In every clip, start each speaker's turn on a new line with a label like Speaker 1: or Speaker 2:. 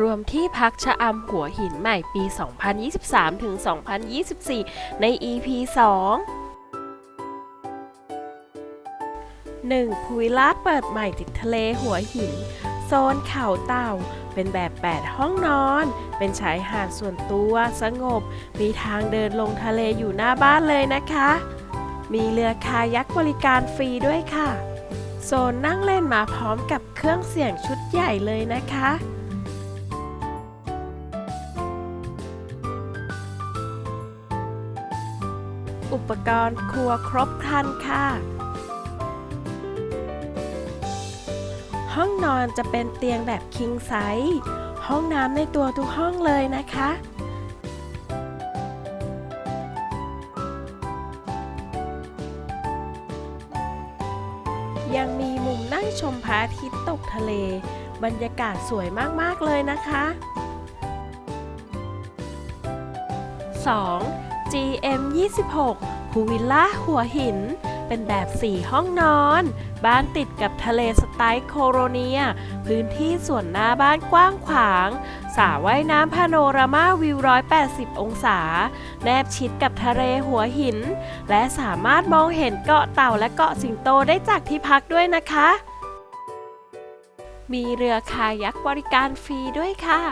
Speaker 1: รวมที่พักชะอำหัวหินใหม่ปี 2023 ถึง 2024 ใน EP 2 1. ภูวิลล่าเปิดใหม่ติดทะเลหัวหิน โซนเขาเต่า เป็นแบบ 8 ห้องนอน เป็นชายหาดส่วนตัวสงบ มีทางเดินลงทะเลอยู่หน้าบ้านเลยนะคะ มีเรือคายักบริการฟรีด้วยค่ะ โซนนั่งเล่นมาพร้อมกับเครื่องเสียงชุดใหญ่เลยนะคะ อุปกรณ์ครัวครบครันค่ะ ห้องนอนจะเป็นเตียงแบบคิงไซส์ห้องน้ำในตัวทุกห้องเลยนะคะ ยังมีมุมนั่งชมพระอาทิตย์ตกทะเล บรรยากาศสวยมาก ๆ เลยนะคะ 2. GM 26พูวิลล่าหัวหิน เป็นแบบ 4 ห้องนอน บ้านติดกับทะเลสไตล์โคโรเนีย พื้นที่ส่วนหน้าบ้านกว้างขวางสระว่ายน้ำพาโนรามาวิว 180 องศา แนบชิดกับทะเลหัวหิน และสามารถมองเห็นเกาะเต่าและเกาะสิงโตได้จากที่พักด้วยนะคะ มีเรือคายักบริการฟรีด้วยค่ะ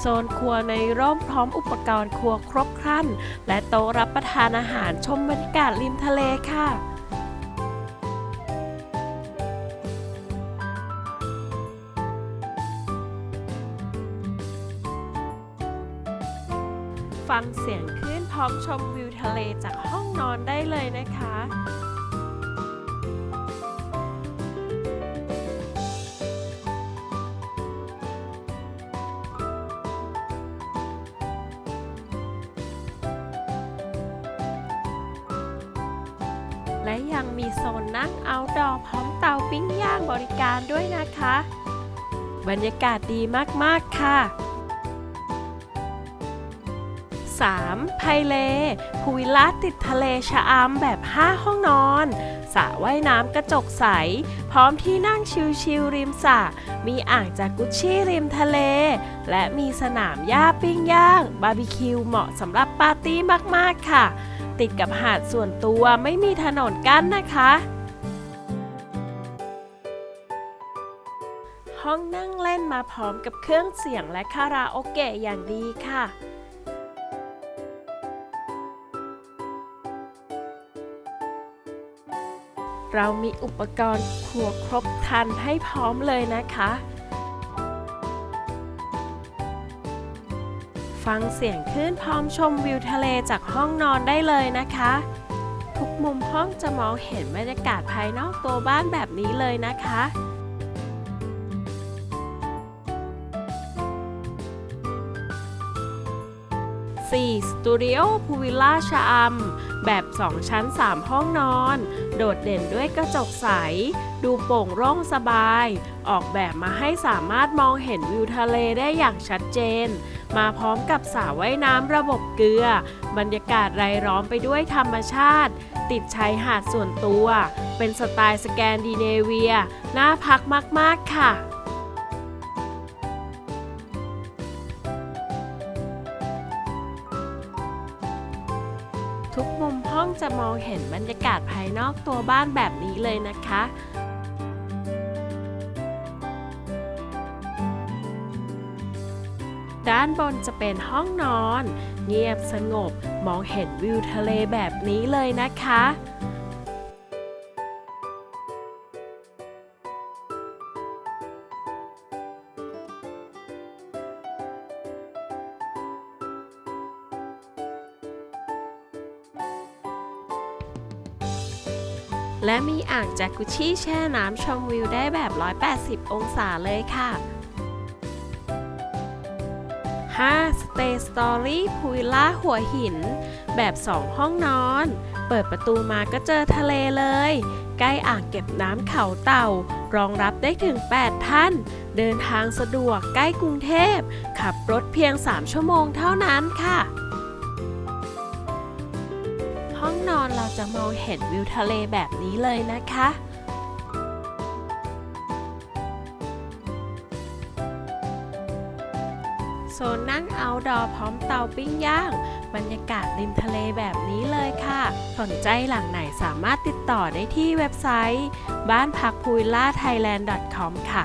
Speaker 1: โซนครัวในร่มพร้อมอุปกรณ์ครัวครบครัน และโต๊ะรับประทานอาหารชมบรรยากาศริมทะเลค่ะฟังเสียงคลื่นพร้อมชมวิวทะเลจากห้องนอนได้เลยนะคะ และยังมีโซนนั่งเอาดอพร้อมเตาปิ้งย่างบริการด้วยนะคะ บรรยากาศดีมาก ๆ ค่ะ 3. ไพเลพูวิลล่าติดทะเลชะอำแบบ 5 ห้องนอนสระว่ายน้ำกระจกใส พร้อมที่นั่งชิลๆริมสระมีอ่างจากุชชี่ริมทะเล และมีสนามหญ้าปิ้งย่าง บาร์บีคิวเหมาะสำหรับปาร์ตี้มาก ๆ ค่ะ ติดกับหาดส่วนตัวไม่มีถนนกั้นนะคะ ห้องนั่งเล่นมาพร้อมกับเครื่องเสียงและคาราโอเกะอย่างดีค่ะเรามีอุปกรณ์ครัวครบครันให้พร้อมเลยนะคะ ฟังเสียงคลื่นพร้อมชมวิวทะเลจากห้องนอนได้เลยนะคะ ทุกมุมห้องจะมองเห็นบรรยากาศภายนอกตัวบ้านแบบนี้เลยนะคะ 4. สตูดิโอพูวิลล่าชะอำแบบ 2 ชั้น 3 ห้องนอน โดดเด่นด้วยกระจกใส ดูโปร่งโร่งสบาย ออกแบบมาให้สามารถมองเห็นวิวทะเลได้อย่างชัดเจน มาพร้อมกับสระว่ายน้ำระบบเกลือ บรรยากาศรายล้อมไปด้วยธรรมชาติ ติดชายหาดส่วนตัว เป็นสไตล์สแกนดิเนเวีย น่าพักมาก ๆ ค่ะทุกมุมห้องจะมองเห็นบรรยากาศภายนอกตัวบ้านแบบนี้เลยนะคะ ด้านบนจะเป็นห้องนอน เงียบสงบมองเห็นวิวทะเลแบบนี้เลยนะคะและมีอ่างจากุชชี่แช่น้ำชมวิวได้แบบ 180 องศาเลยค่ะ 5 Stay Story พูวิลล่าหัวหิน แบบ 2 ห้องนอน เปิดประตูมาก็เจอทะเลเลย ใกล้อ่างเก็บน้ำเขาเต่า รองรับได้ถึง 8 ท่าน เดินทางสะดวกใกล้กรุงเทพ ขับรถเพียง 3 ชั่วโมงเท่านั้นค่ะห้องนอนเราจะมองเห็นวิวทะเลแบบนี้เลยนะคะ โซนนั่งเอาดอพร้อมเตาปิ้งย่าง บรรยากาศริมทะเลแบบนี้เลยค่ะ สนใจหลังไหนสามารถติดต่อได้ที่เว็บไซต์ บ้านพักพูลล่าไทยแลนด์ .com ค่ะ